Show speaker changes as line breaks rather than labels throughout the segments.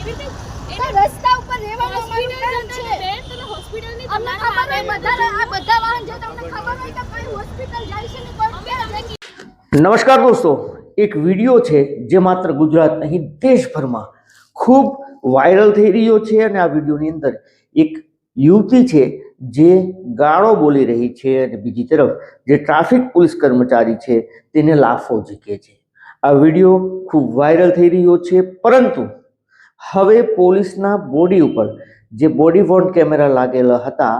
એવી રીતે
તો રસ્તા ઉપર રહેવાનું અમારું કામ છે
બેન તમે હોસ્પિટલની
અમને ખબર હોય બધા આ બધા વાહન જો તમને ખબર હોય કે કઈ હોસ્પિટલ જાય છે ને કોઈ ક્યાં જાય છે.
નમસ્કાર દોસ્તો એક વીડિયો છે જે માત્ર ગુજરાત નહીં દેશભરમાં ખૂબ વાયરલ થઈ રહ્યો છે અને આ વિડીયોની અંદર એક યુવતી છે જે ગાળો બોલી રહી છે અને બીજી તરફ જે ટ્રાફિક પોલીસ કર્મચારી છે તેને લાફો ઝીકે છે આ વીડિયો ખૂબ વાયરલ થઈ રહ્યો છે પરંતુ હવે પોલીસના બોડી ઉપર જે બોડી વોર્ન કેમેરા લાગેલા હતા,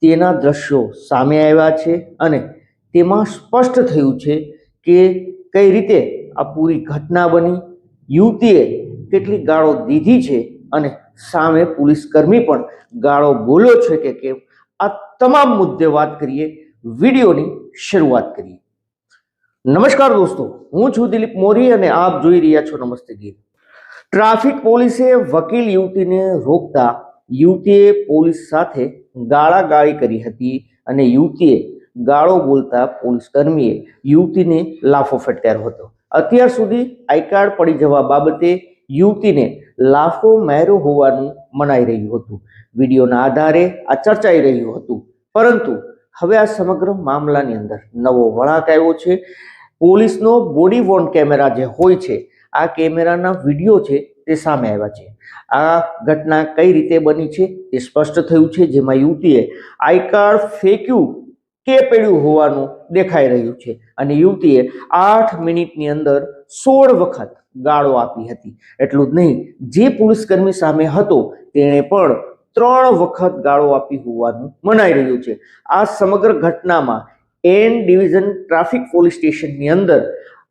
તેના દ્રશ્યો સામે આવ્યા છે અને તેમાં સ્પષ્ટ થયું છે કે કઈ રીતે આ પૂરી ઘટના બની, યુવતીએ કેટલી ગાળો દીધી છે અને સામે પોલીસ કર્મી પણ ગાળો બોલ્યો છે કે કેમ? આ તમામ મુદ્દે વાત કરીએ, વિડીયોની શરૂઆત કરીએ. નમસ્કાર દોસ્તો, હું છું દિલીપ મોરી અને આપ જોઈ રહ્યા છો નમસ્તે ગીત. ટ્રાફિક પોલીસે વકીલ યુવતીને રોકતા યુવતીએ પોલીસ સાથે ગાળાગાળી કરી હતી અને યુવતીએ ગાળો બોલતા પોલીસ કર્મીએ યુવતીને લાફો ફટકાર્યો હતો. અત્યાર સુધી આઈ કાર્ડ પડી જવા બાબતે યુવતીને લાફો માર્યો હોવાનું મનાઈ રહ્યું હતું. વિડીયોના આધારે આ ચર્ચાઈ રહ્યું હતું. પરંતુ હવે આ સમગ્ર મામલાની અંદર નવો વળાંક આવ્યો છે. પોલીસનો બોડી વોર્ન કેમેરા જે હોય છે આ કેમેરાના વીડિયો છે તે સામે આવ્યા છે. આ ઘટના કઈ રીતે બની છે તે સ્પષ્ટ થયું છે, જેમાં યુવતીએ આઈ કાર્ડ ફેંક્યું કે પડ્યું હોવાનું દેખાઈ રહ્યું છે અને યુવતીએ આઠ મિનિટની અંદર સોળ વખત ગાળો આપી હતી. એટલું જ નહીં, જે પોલીસકર્મી સામે હતો તેણે પણ ત્રણ વખત ગાળો આપી હોવાનું મનાઈ રહ્યું છે. આ સમગ્ર ઘટનામાં એન ડિવિઝન ટ્રાફિક પોલીસ સ્ટેશનની અંદર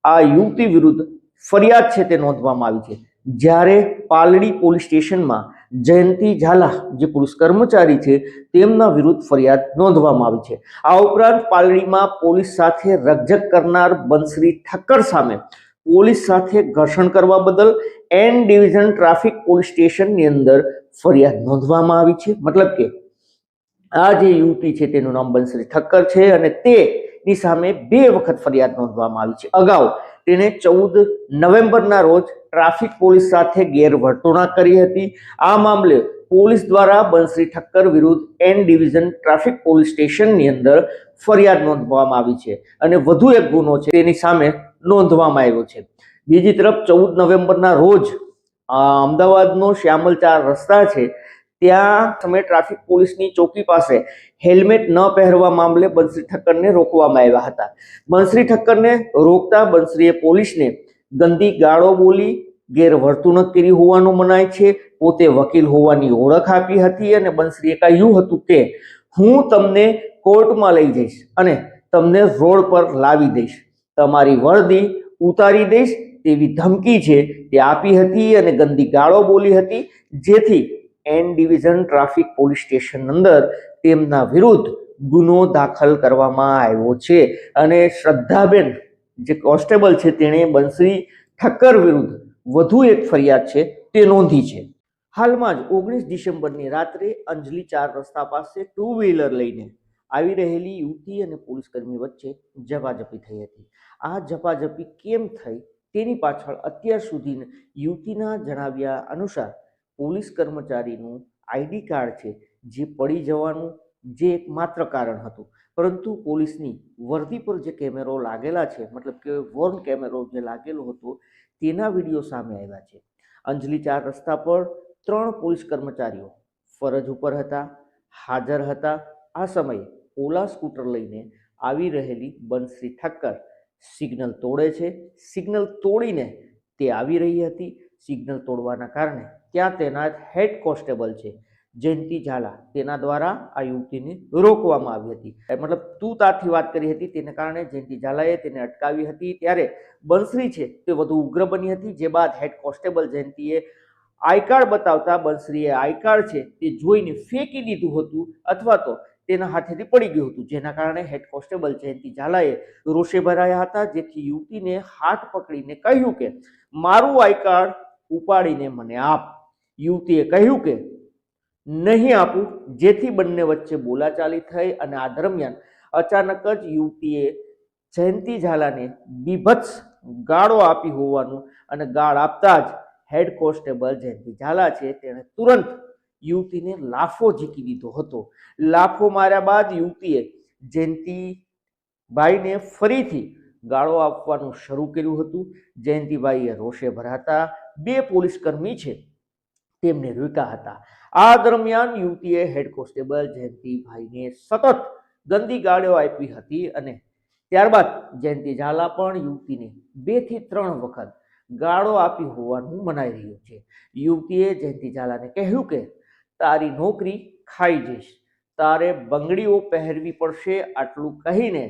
આ યુવતી વિરુદ્ધ ફરિયાદ છે તે નોંધવામાં આવી છે. જ્યારે પાલડી પોલીસ સ્ટેશનમાં જયંતિ ઝાલા, જે પોલીસ કર્મચારી છે, તેમના વિરુદ્ધ ફરિયાદ નોંધવામાં આવી છે. આ ઉપરાંત પાલડીમાં પોલીસ સાથે રકઝક કરનાર બંસરી ઠક્કર સામે પોલીસ સાથે ઘર્ષણ કરવા બદલ એન ડિવિઝન ટ્રાફિક પોલીસ સ્ટેશનની અંદર ફરિયાદ નોંધવામાં આવી છે. મતલબ કે આ જે યુવતી છે તેનું નામ બંસરી ઠક્કર છે અને તેની સામે બે વખત ફરિયાદ નોંધવામાં આવી છે. અગાઉ તેને ચૌદ નવેમ્બરના રોજ ટ્રાફિક પોલીસ સાથે ગેરવર્તણૂક કરી હતી. આ મામલે પોલીસ દ્વારા બંસરી ઠક્કર વિરુદ્ધ એન ડિવિઝન ટ્રાફિક પોલીસ સ્ટેશનની અંદર ફરિયાદ નોંધવામાં આવી છે અને વધુ એક ગુનો છે તેની સામે નોંધવામાં આવ્યો છે. બીજી તરફ ચૌદ નવેમ્બરના રોજ અમદાવાદનો શ્યામલ ચાર રસ્તા છે ત્યાં તમે ટ્રાફિક પોલીસની ચોકી પાસે હેલ્મેટ ન પહેરવા મામલે બંસરી ઠક્કરને રોકવામાં આવ્યા હતા. બંસરી ઠક્કરને રોકતા બંસરીએ પોલીસને ગંદી ગાળો બોલી, ગેરવર્તણૂક કરી હોવાનું મનાય છે. પોતે વકીલ હોવાની ઓળખ આપી હતી અને બંસરીએ કહ્યું હતું કે, હું તમને કોર્ટમાં લઈ જઈશ અને તમને રોડ પર લાવી દઈશ. તમારી વર્દી ઉતારી દઈશ તેવી ધમકી છે તે આપી હતી અને ગંદી ગાળો બોલી હતી. જેથી N division traffic police station અંદર તેમના વિરુદ્ધ ગુનો દાખલ કરવામાં આવ્યો છે. અને શ્રદ્ધાબેન જે કોન્સ્ટેબલ છે તેણે બંસરી ઠક્કર વિરુદ્ધ વધુ એક ફરિયાદ છે તે નોંધી છે. હાલમાં જ ઓગણીસ ડિસેમ્બરની રાત્રે અંજલી ચાર રસ્તા પાસે ટુ વ્હીલર લઈને આવી રહેલી યુવતી અને પોલીસકર્મી વચ્ચે ઝપાઝપી થઈ હતી. આ ઝપાઝપી કેમ થઈ તેની પાછળ અત્યાર સુધી યુવતીના જણાવ્યા અનુસાર પોલીસ કર્મચારીનું આઈડી કાર્ડ છે, જે પડી જવાનું જે એક માત્ર કારણ હતું. પરંતુ પોલીસની વર્દી પર જે કેમેરો લાગેલા છે, મતલબ કે વોર્ન કેમેરો જે લાગેલો હતો, તેના વીડિયો સામે આવ્યા છે. અંજલી ચાર રસ્તા પર ત્રણ પોલીસ કર્મચારીઓ ફરજ ઉપર હતા, હાજર હતા. આ સમયે ઓલા સ્કૂટર લઈને આવી રહેલી બંશ્રી ઠક્કર સિગ્નલ તોડે છે. સિગ્નલ તોડીને તે આવી રહી હતી. સિગ્નલ તોડવાના કારણે ત્યાં તેના હેડ કોન્સ્ટેબલ છે, જયંતિ ઝાલા. તેના દ્વારા આ યુવતીને રોકવામાં આવી હતી. મતલબ તું તાથી વાત કરી હતી તેને કારણે જયંતિ ઝાલાએ તેને અટકાવી હતી. ત્યારે બંસરી છે તે વધુ ઉગ્ર બની હતી, જે બાદ હેડ કોન્સ્ટેબલ જયંતિએ આઈ કાર્ડ બતાવતા બંસરીએ આઈ કાર્ડ છે તે જોઈને ફેંકી દીધું હતું અથવા તો તેના હાથેથી પડી ગયું હતું. જેના કારણે હેડ કોન્સ્ટેબલ જયંતિ ઝાલાએ રોષે ભરાયા હતા, જેથી યુવતીને હાથ પકડીને કહ્યું કે, મારું આઈ કાર્ડ ઉપાડીને મને આપ. યુવતીએ કહ્યું કે, નહીં આપું. જેથી બંને વચ્ચે બોલાચાલી થઈ અને આ દરમિયાન અચાનક જ યુવતીએ જયંતિ ઝાલાને બીભત્સ ગાળો આપી હોવાનું અને ગાળ આપતા જ હેડ કોન્સ્ટેબલ જયંતિ ઝાલા છે તેણે તુરંત યુવતીને લાફો ઝીકી દીધો હતો. લાફો માર્યા બાદ યુવતીએ જયંતિભાઈને ફરીથી ગાળો આપવાનું શરૂ કર્યું હતું. જયંતિભાઈએ રોષે ભરાતા બે પોલીસકર્મી છે તેમને રોક્યા હતા. આ દરમિયાન યુવતીએ હેડ કોન્સ્ટેબલ જયંતિભાઈને સતત ગંદી ગાળીઓ આપી હતી અને ત્યારબાદ જયંતિ ઝાલા પણ યુવતીને બેથી ત્રણ વખત ગાળો આપી હોવાનું મનાઈ રહ્યું છે. યુવતીએ જયંતિ ઝાલાને કહ્યું કે, તારી નોકરી ખાઈ જઈશ. તારે બંગડીઓ પહેરવી પડશે. આટલું કહીને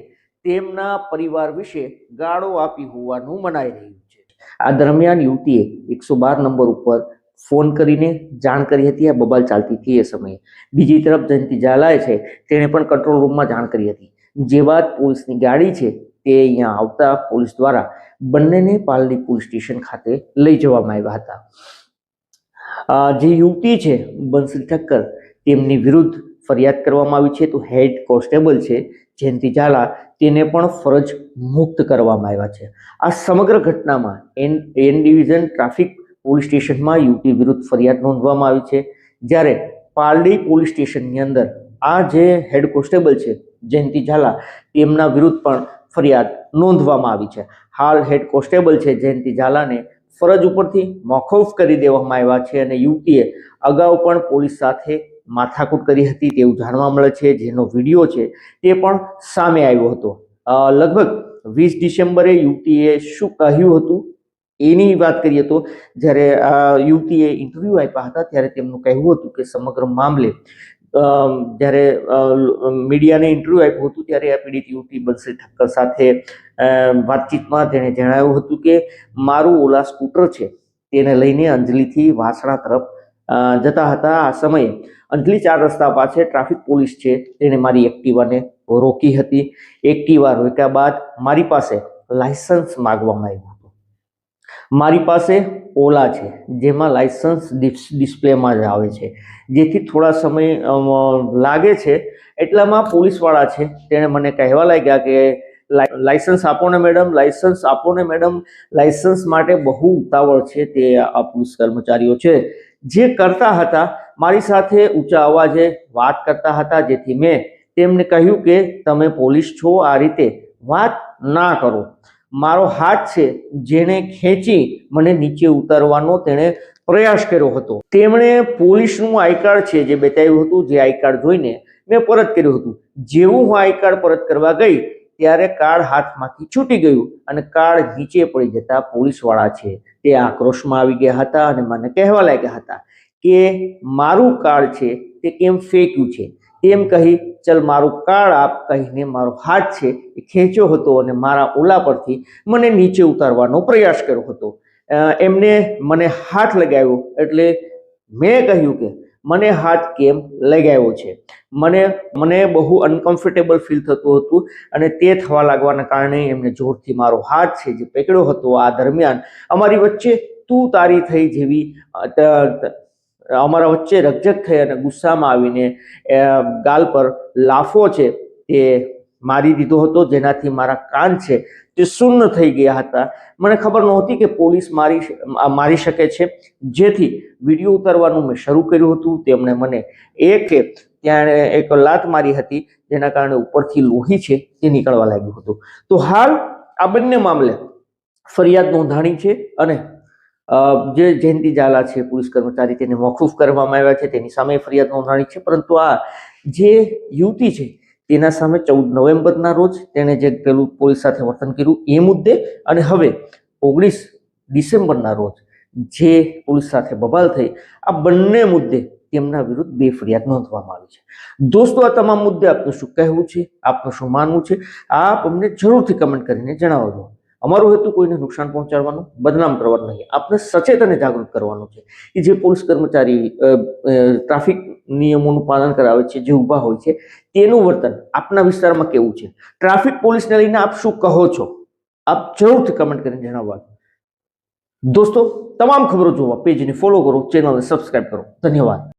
તેમના પરિવાર વિશે ગાળો આપી હોવાનું મનાઈ રહ્યું છે. આ દરમિયાન યુવતીએ એકસો બાર નંબર ઉપર ફોન કરીને જાણ કરી હતી. આ બબાલ ચાલતી હતી એ સમયે. બીજી તરફ જયંતિ ઝાલાએ છે તેણે પણ કંટ્રોલ રૂમમાં જાણ કરી હતી. જે બાદ પોલીસની ગાડી છે તે અહીંયા આવતા પોલીસ દ્વારા બંનેને પાલડી પોલીસ સ્ટેશન ખાતે લઈ જવામાં આવ્યા હતા. જે યુવતી છે બંસી ઠક્કર તેમની વિરુદ્ધ ફરિયાદ કરવામાં આવી છે તો હેડ કોન્સ્ટેબલ છે જયંતિ ઝાલા તેને પણ ફરજ મુક્ત કરવામાં આવ્યા છે. આ સમગ્ર ઘટનામાં N N division traffic police સ્ટેશનમાં યુવતી વિરુદ્ધ ફરિયાદ નોંધવામાં આવી છે. જ્યારે પાલડી પોલીસ સ્ટેશનની અંદર આ જે હેડ કોન્સ્ટેબલ છે જયંતિ ઝાલા તેમના વિરુદ્ધ પણ ફરિયાદ નોંધવામાં આવી છે. હાલ હેડ કોન્સ્ટેબલ છે જયંતિ ઝાલાને ફરજ ઉપરથી મોકૂફ કરી દેવામાં આવ્યા છે અને યુવતીએ અગાઉ પણ પોલીસ સાથે માથાકૂટ કરી હતી તેવું જાણવા મળે છે, જેનો વીડિયો છે તે પણ સામે આવ્યો હતો. લગભગ વીસ ડિસેમ્બરે યુવતીએ શું કહ્યું હતું? એની વાત કરીએ તો, જ્યારે યુવતીએ ઇન્ટરવ્યૂ આપ્યા હતા, ત્યારે તેમનું કહેવું હતું કે સમગ્ર મામલે જ્યારે મીડિયાને ઇન્ટરવ્યૂ આપ્યું હતું, ત્યારે આ પીડિત યુવતી બંસી ઠક્કર સાથે વાતચીતમાં તેણે જણાવ્યું હતું કે, મારું ઓલા સ્કૂટર છે, તેને લઈને અંજલિથી વાસણા તરફ જતા હતા આ સમયે. અંજલિ ચાર રસ્તા પાસે ટ્રાફિક પોલીસ છે. તેણે મારી એક્ટિવાને રોકી હતી. એક્ટિવા રોક્યા બાદ મારી પાસે લાયસન્સ માગવામાં આવ્યું હતું. મારી પાસે ઓલા છે, જેમાં લાયસન્સ ડિસ- ડિસ્પ્લેમાં જ આવે છે. જેથી થોડા સમય લાગે છે. એટલામાં પોલીસવાળા છે. તેણે મને કહેવા લાગ્યા કે, લાય- લાયસન્સ આપો ને મેડમ, લાયસન્સ આપો ને મેડમ. લાયસન્સ માટે બહુ ઉતાવળ છે. તે આ પોલીસ કર્મચારીઓ છે. જે કરતા હતા, મારી સાથે ઊંચા અવાજે વાત કરતા હતા. જેથી મેં તેમને કહ્યું કે, તમે પોલીસ છો, આ રીતે વાત ના કરો. મારો હાથ છે જેણે ખેંચી મને નીચે ઉતારવાનો તેણે પ્રયાસ કર્યો હતો. તેમણે પોલીસનું આઈ કાર્ડ છે જે બતાવ્યું હતું, જે આઈ કાર્ડ જોઈને મેં પરત કર્યું હતું. જેવું હું આઈ કાર્ડ પરત કરવા ગઈ ત્યારે કાર્ડ હાથમાંથી છૂટી ગયું અને કાર્ડ નીચે પડી જતા પોલીસવાળા છે. તે આક્રોશમાં આવી ગયા હતા અને મને કહેવા લાગ્યા હતા કે, મારું કાર્ડ છે તે કેમ ફેંક્યું છે? તેમ કહી, ચલ મારું કાર્ડ આપ કહીને મારો હાથ છે એ ખેંચ્યો હતો અને મારા ઓલા પરથી મને નીચે ઉતારવાનો પ્રયાસ કર્યો હતો. એમને મને હાથ લગાવ્યો એટલે મેં કહ્યું કે મને હાથ કેમ લગાવ્યો છે? મને મને બહુ અનકમ્ફર્ટેબલ ફીલ થતું હતું અને તે થવા લાગવાના કારણે એમને જોરથી મારો હાથ છે જે પકડ્યો હતો આ દરમિયાન. અમારી વચ્ચે તું તારી થઈ જેવી અમારા વચ્ચે રકજક થઈ અને ગુસ્સામાં આવીને ગાલ પર લાફો છે તે મારી દીધો હતો, જેનાથી મારા કાન છે તે શૂન્ય થઈ ગયા હતા. મને ખબર નહોતી કે પોલીસ મારી મારી શકે છે. જેથી વીડિયો ઉતારવાનું મેં શરૂ કર્યું હતું. તેમણે મને એક ત્યાં એક લાત મારી હતી, જેના કારણે ઉપરથી લોહી છે તે નીકળવા લાગ્યું હતું. તો હાલ આ બંને મામલે ફરિયાદ નોંધાણી છે અને જે જયંતિ ઝાલા છે, પોલીસ કર્મચારી તેને મોકૂફ કરવામાં આવ્યા છે, તેની સામે ફરિયાદ નોંધાણી છે. પરંતુ આ જે યુવતી છે તેના સામે ચૌદ નવેમ્બરના રોજ તેણે જે પેલું પોલીસ સાથે વર્તન કર્યું એ મુદ્દે અને હવે ઓગણીસ ડિસેમ્બરના રોજ જે પોલીસ સાથે બબાલ થઈ, આ બંને મુદ્દે તેમના વિરુદ્ધ બે ફરિયાદ નોંધવામાં આવી છે. દોસ્તો, આ તમામ મુદ્દે આપનું શું કહેવું છે? આપનું શું માનવું છે? આપ અમને જરૂરથી કમેન્ટ કરીને જણાવજો. અમારો હેતુ કોઈને નુકસાન પહોંચાડવાનું, બદનામ કરવાનું નહીં. આપણે સચેત અને જાગૃત કરવાનું છે કે જે પોલીસ કર્મચારી ટ્રાફિક નિયમોનું પાલન કરાવે છે, જે ઊભા હોય છે, તેનું વર્તન આપના વિસ્તારમાં કેવું છે? ટ્રાફિક પોલીસને લઈને આપ શું કહો છો? આપ જરૂરથી કમેન્ટ કરીને જણાવવા. દોસ્તો, તમામ ખબરો જોવા પેજને ફોલો કરો ચેનલને સબસ્ક્રાઇબ કરો. ધન્યવાદ.